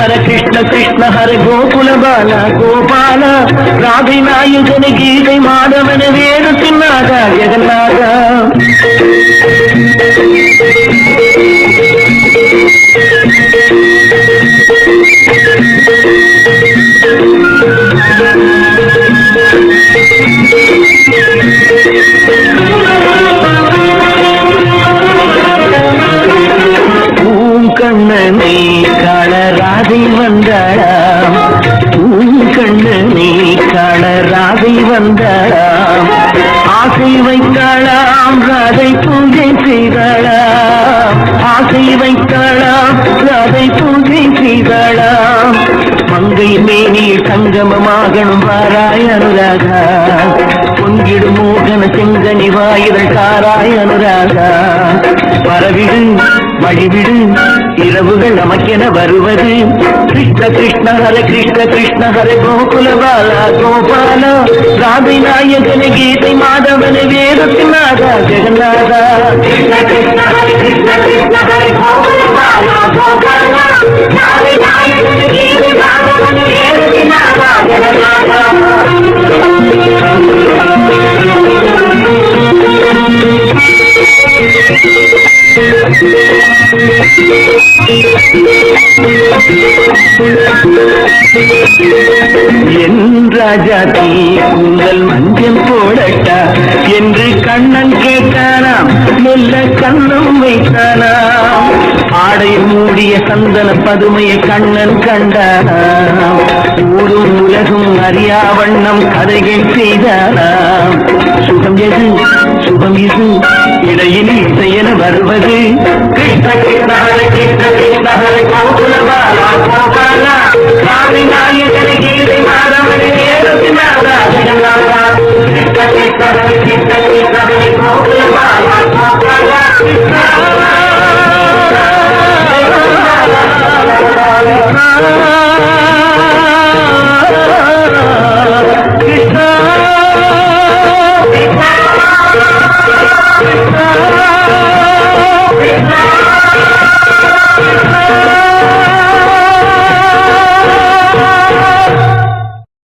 హర కృష్ణ కృష్ణ హర గోకుల బాల గోపాల రాధై నాయకుని గీతై మాధవన వేడు తిన్నాగా జగన్నాథ சங்கமமாகணும் வாராய் அனுராகா பொங்கிடும் மோகன செங்கனி வாயிரல் காராய் அனுராகா பரவிடு வழிவிடு இரவுகள் நமக்கென வருவது. கிருஷ்ண கிருஷ்ண ஹர கிருஷ்ண கிருஷ்ண ஹர கோகுல பாலா கோபால. ராதை நாயகன கீதை மாதவன வேதத்தின் நாதா ஜெகநாதா. கிருஷ்ண கிருஷ்ண ஹரி கிருஷ்ண கிருஷ்ண ஹரி என் ராஜா தீ உங்கள் மஞ்சள் போடட்டா என்று கண்ணன் கேட்டானாம். மெல்ல கண்ணம் வைத்தானாம். ஆடை மூடிய சந்தன பதுமையை கண்ணன் கண்டானாம். ஊரும் உலகும் அறியா வண்ணம் கதைகள் செய்தானாம். சுகம் எது? சுகம் இது இடையினில் இசையென வருவது. கிருஷ்ண கிருஷ்ணஹர கிருஷ்ண